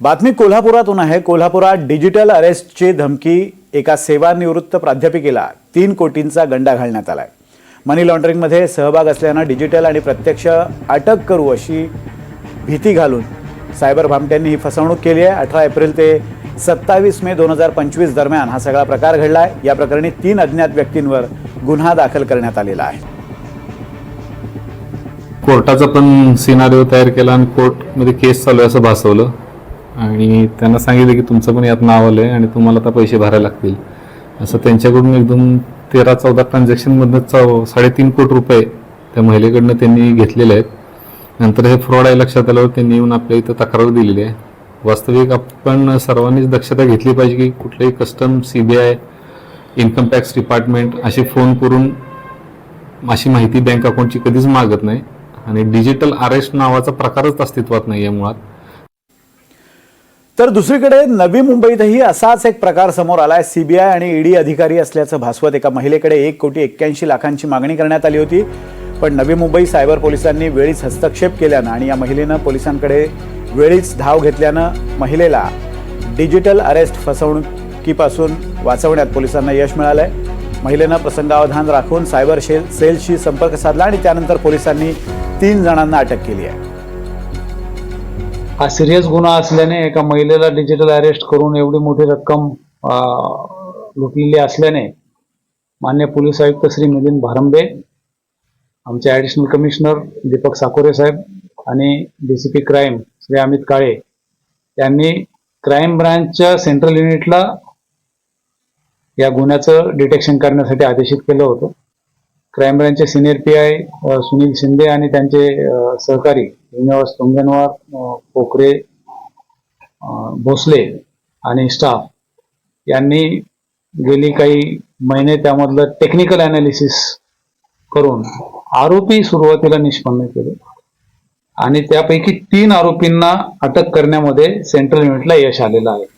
बातमी कोल्हापुरातून आहे. कोल्हापुरात डिजिटल अरेस्टची धमकी एका सेवानिवृत्त प्राध्यापिकेला तीन कोटींचा गंडा घालण्यात आलाय. मनी लॉन्ड्रिंगमध्ये सहभाग असल्यानं डिजिटल आणि प्रत्यक्ष अटक करू अशी भीती घालून सायबर भामट्यांनी ही फसवणूक केली आहे. अठरा एप्रिल ते सत्तावीस मे दोन हजार पंचवीस दरम्यान हा सगळा प्रकार घडला आहे या प्रकरणी तीन अज्ञात व्यक्तींवर गुन्हा दाखल करण्यात आलेला आहे. कोर्टाचा पण सिनारिओ तयार केला आणि कोर्टमध्ये केस चालू आहे असं भासवलं. आणि त्यांना सांगितलं की तुमचं पण यात नाव आलं आहे आणि तुम्हाला आता पैसे भरायला लागतील. असं त्यांच्याकडून एकदम तेरा चौदा ट्रान्झॅक्शनमधनं चौ साडेतीन कोटी रुपये त्या महिलेकडनं त्यांनी घेतलेले आहेत. नंतर हे फ्रॉड आहे लक्षात आल्यावर त्यांनी येऊन आपल्या इथं तक्रार दिलेली आहे. वास्तविक आपण सर्वांनीच दक्षता घेतली पाहिजे की कुठलेही custom C B I income tax department असे फोन करून अशी माहिती बँक अकाउंटची कधीच मागत नाही. आणि डिजिटल अरेस्ट नावाचा प्रकारच अस्तित्वात नाही आहे मुळात. तर दुसरीकडे नवी मुंबईतही असाच एक प्रकार समोर आलाय. सीबीआय आणि ईडी अधिकारी असल्याचं भासवत एका महिलेकडे एक कोटी एक्क्याऐंशी लाखांची मागणी करण्यात आली होती. पण नवी मुंबई सायबर पोलिसांनी वेळीच हस्तक्षेप केल्यानं आणि या महिलेनं पोलिसांकडे वेळीच धाव घेतल्यानं महिलेला डिजिटल अरेस्ट फसवणुकीपासून वाचवण्यात पोलिसांना यश मिळालं आहे महिलेनं प्रसंगावधान राखून सायबर शेल सेलशी संपर्क साधला आणि त्यानंतर पोलिसांनी तीन जणांना अटक केली आहे. हा सिरियस गुन्हा असल्याने एका महिलेला डिजिटल अरेस्ट करून एवढी मोठी रक्कम लुटलेली असल्याने मान्य पोलीस आयुक्त श्री मिलिंद भारंबे आमचे ॲडिशनल कमिशनर दीपक साकोरे साहेब आणि D C P crime Shri Amit Kale यांनी क्राईम ब्रांचच्या सेंट्रल युनिटला या गुन्ह्याचं डिटेक्शन करण्यासाठी आदेशित केलं होतं. Crime ब्रांचचे senior P I Sunil Shinde आणि त्यांचे सहकारी श्रीनिवास तुंगनवार अ, पोखरे भोसले आणि स्टाफ यांनी गेली काही महिने त्यामधलं टेक्निकल अनालिसिस करून आरोपी सुरुवातीला निष्पन्न केले. आणि त्यापैकी तीन आरोपींना अटक करण्यामध्ये सेंट्रल युनिटला यश आलेलं आहे.